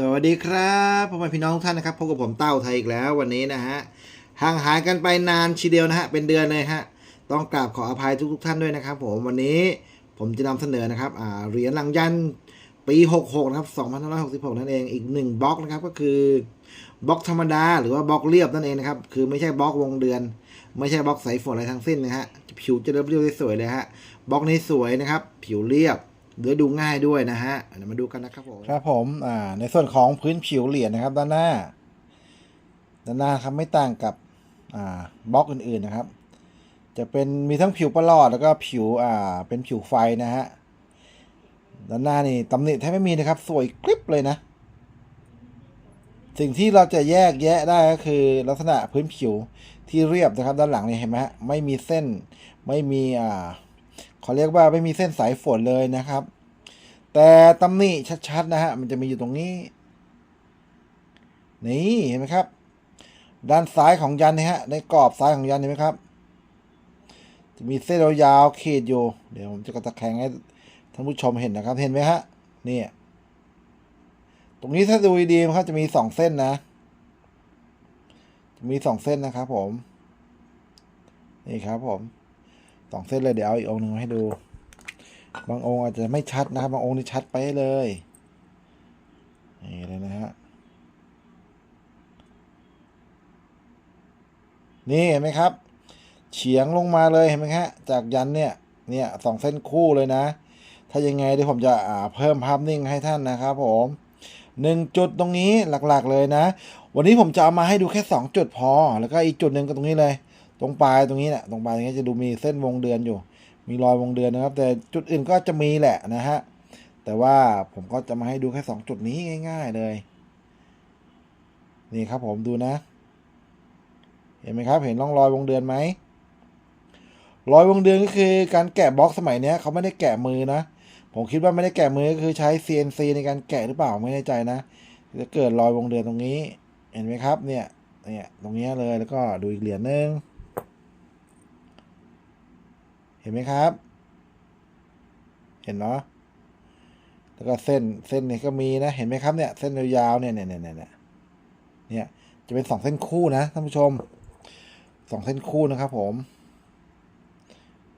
สวัสดีครับพ่อแม่พี่น้องทุกท่านนะครับพบกับผมเต้าไทยอีกแล้ววันนี้นะฮะห่างหายกันไปนานชีเดียวนะฮะเป็นเดือนเลยฮะต้องกราบขออภัยทุกๆท่านด้วยนะครับ ผมวันนี้ผมจะนำเสนอนะครับอ่าเหรียญหลังยันปี 66 นะครับ 2566 นั่นเองอีกหนึ่งบล็อกนะครับก็คือบล็อกธรรมดาหรือว่าบล็อกเรียบนั่นเองนะครับคือไม่ใช่บล็อกวงเดือน ไม่ใช่บล็อกสายฝนอะไรทั้งสิ้นนะฮะผิวจะเรียบเรียบสวยเลยฮะบล็อกนี้สวยนะครับ ผิวเรียบ เด้วยวดูง่ายด้วยนะฮะเดี๋ยวมาดูกันนะครับผมครับผมอ่าในส่วนของพื้นผิวเหรียญนะครับ ด้านหน้า ด้านหน้าครับไม่ต่างกับอ่าบล็อกอื่นๆนะครับ จะเป็นมีทั้งผิวประหลอดแล้วก็ผิวอ่าเป็นผิวไฟนะฮะด้านหน้านี่ตำหนิแทบไม่มีนะครับ สวยกริบเลยนะ สิ่งที่เราจะแยกแยะได้ก็คือ ลักษณะพื้นผิวที่เรียบนะครับ ด้านหลังนี่เห็นไหมฮะไม่มีเส้นไม่มีอ่า เขาเรียกว่าไม่มีเส้นสายฝนเลยนะครับ แต่ตำหนิชัดๆนะฮะมันจะมีอยู่ตรงนี้ นี่เห็นไหมครับ ด้านซ้ายของยันนะฮะในกรอบซ้ายของยันเห็นไหมครับ จะมีเส้นยาวๆขีดอยู่ เดี๋ยวผมจะกระตะแคงให้ท่านผู้ชมเห็นนะครับ เห็นไหมฮะนี่ตรงนี้ถ้าดูดีๆมันจะมีสองเส้นนะ จะมีสองเส้นนะครับผม นี่ครับผม สองเส้นเลยเดี๋ยวเอาอีกองหนึ่งมาให้ดู บางองค์อาจจะไม่ชัดนะครับบางองค์นี่ชัดไปเลยนี่เลยนะฮะนี่เห็นไหมครับ เฉียงลงมาเลยเห็นไหมฮะจากยันเนี่ยเนี่ยสองเส้นคู่เลยนะ ถ้ายังไงเดี๋ยวผมจะอ่าเพิ่มภาพนิ่งให้ท่านนะครับผมหนึ่งจุดตรงนี้หลักๆเลยนะ วันนี้ผมจะเอามาให้ดูแค่สองจุดพอ แล้วก็อีกจุดหนึ่งก็ตรงนี้เลย ตรงปลายตรงนี้เนี่ยตรงปลายตรงนี้จะดูมีเส้นวงเดือนอยู่ มีรอยวงเดือนนะครับ แต่จุดอื่นก็จะมีแหละนะฮะแต่ว่าผมก็จะมาให้ดูแค่สองจุดนี้ง่าย ๆเลย นี่ครับผมดูนะ เห็นไหมครับเห็นร่องรอยวงเดือนไหมรอยวงเดือนก็คือการแกะบล็อกสมัยเนี้ยเขาไม่ได้แกะมือนะผมคิดว่าไม่ได้แกะมือก็คือใช้ CNC ในการแกะหรือเปล่าไม่แน่ใจนะจะเกิดรอยวงเดือนตรงนี้ เห็นไหมครับเนี่ยเนี่ยตรงนี้เลยแล้วก็ดูอีกเหรียญหนึง ห็นไหมครับ เห็นเนาะ แล้วก็เส้นเส้นนี่ก็มีนะ เห็นไหมครับเนี่ยเส้นยาวๆเนี่ยเนี่ยเนี่ยเนี่ยเนี่ยเนี่ยจะเป็นสองเส้นคู่นะท่านผู้ชมสองเส้นคู่นะครับ ผม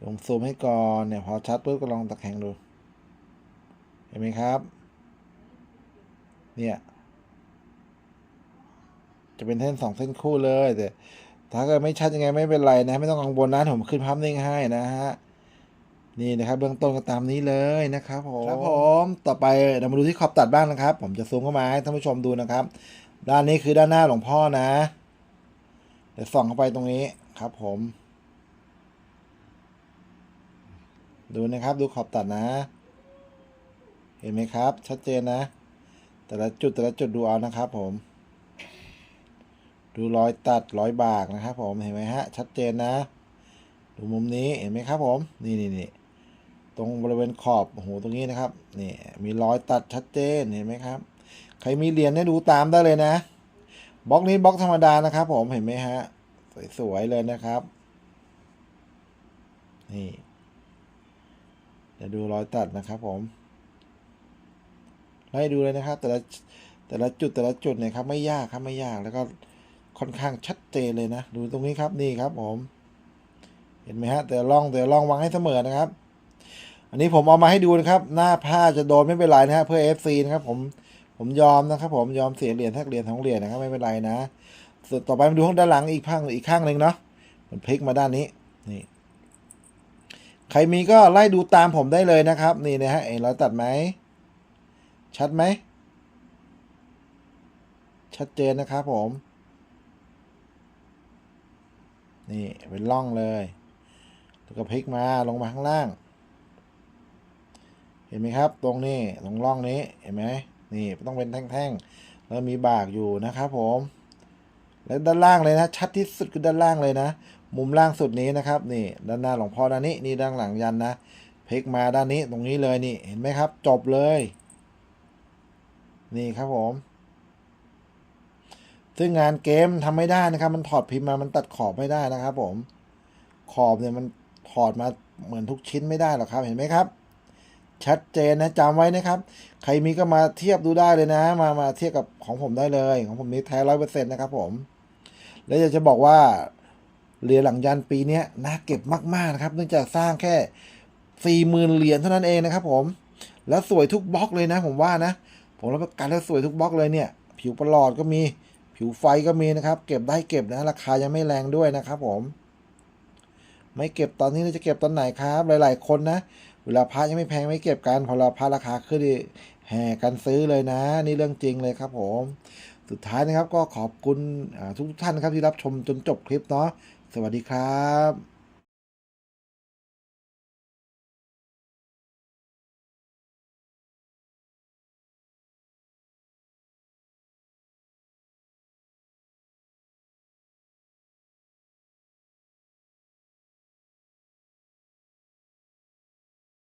ลงซูมให้ก่อนเนี่ยพอชัดปุ๊บก็ลองตะแคงดู เห็นไหมครับ เนี่ย จะเป็นเส้นสองเส้นคู่เลยแต่ ถ้าเกิดไม่ชัดยังไงไม่เป็นไรนะ ไม่ต้องกังวลนะผมขึ้นภาพนิ่งให้นะฮะนี่นะครับเบื้องต้นก็ตามนี้เลยนะครับผมครับผมต่อไปเรามาดูที่ขอบตัดบ้างนะครับ ผมจะซูมเข้ามาให้ท่านผู้ชมดูนะครับ ด้านนี้คือด้านหน้าหลวงพ่อนะเดี๋ยวส่องเข้าไปตรงนี้ครับ ผม ดูนะครับดูขอบตัดนะ เห็นไหมครับ ชัดเจนนะ แต่ละจุดแต่ละจุดดูเอานะครับ ผม ดูรอยตัดรอยบากนะครับ ผมเห็นไหมฮะชัดเจนนะ ดูมุมนี้เห็นไหมครับผมนี่นี่นี่ตรงบริเวณขอบโอ้โหตรงนี้นะครับนี่มีรอยตัดชัดเจนเห็นไหมครับ ใครมีเหรียญเนี่ยดูตามได้เลยนะบล็อกนี้บล็อกธรรมดานะครับ ผมเห็นไหมฮะสวยๆเลยนะครับนี่เดี๋ยวดูรอยตัดนะครับผมไล่ดูเลยนะครับ แต่ละแต่ละจุดแต่ละจุดเนี่ยครับไม่ยากครับไม่ยากแล้วก็ ค่อนข้างชัดเจนเลยนะ ดูตรงนี้ครับนี่ครับผม เห็นไหมฮะแต่ล่องแต่ล่องวางให้เสมอนะครับ อันนี้ผมเอามาให้ดูนะครับ หน้าผ้าจะโดนไม่เป็นไรนะฮะเพื่อ FC นะครับผมผมยอมนะครับ ผมยอมเสียเหรียญทักเหรียญสองเหรียญนะครับไม่เป็นไรนะส่วนต่อไปมาดูข้างด้านหลังอีกข้างอีกข้างหนึ่งเนาะมันพลิกมาด้านนี้นี่ใครมีก็ไล่ดูตามผมได้เลยนะครับ นี่นะฮะเห็นรอยตัดไหมชัดไหมชัดเจนนะครับผม นี่เป็นร่องเลยแล้วก็พลิกมาลงมาข้างล่าง เห็นไหมครับ ตรงนี้ตรงร่องนี้เห็นไหมนี่ต้องเป็นแท่งๆแล้วมีบากอยู่นะครับผมแล้วด้านล่างเลยนะ ชัดที่สุดคือด้านล่างเลยนะ มุมล่างสุดนี้นะครับ นี่ ด้านหน้าหลวงพ่อด้านนี้นี่ด้านหลังยันนะพลิกมาด้านนี้ตรงนี้เลยนี่เห็นไหมครับ จบเลย นี่ครับผม ซึ่งงานเกมทำไม่ได้นะครับ มันถอดพิมพ์มามันตัดขอบไม่ได้นะครับ ผม ขอบเนี่ยมันถอดมาเหมือนทุกชิ้นไม่ได้หรอกครับ เห็นไหมครับ ชัดเจนนะจำไว้นะครับ ใครมีก็มาเทียบดูได้เลยนะ มามาเทียบกับของผมได้เลย ของผมนี้แท้ร้อยเปอร์เซ็นต์นะครับ ผม แล้วอยากจะบอกว่าเหรียญหลังยันปีนี้น่าเก็บมากๆนะครับ เนื่องจากสร้างแค่สี่หมื่นเหรียญเท่านั้นเองนะครับ ผม แล้วสวยทุกบล็อกเลยนะ ผมว่านะ ผมรับประกันแล้วสวยทุกบล็อกเลยเนี่ย ผิวประหลอดก็มี ผิวไฟก็มีนะครับ เก็บได้เก็บนะราคายังไม่แรงด้วยนะครับผม ไม่เก็บตอนนี้เราจะเก็บตอนไหนครับ หลาย ๆ คนนะเวลาพระยังไม่แพงไม่เก็บกันพอเราพระราคาขึ้นแห่กันซื้อเลยนะ นี่เรื่องจริงเลยครับผม สุดท้ายนะครับก็ขอบคุณทุกท่านครับที่รับชมจนจบคลิปเนาะสวัสดีครับ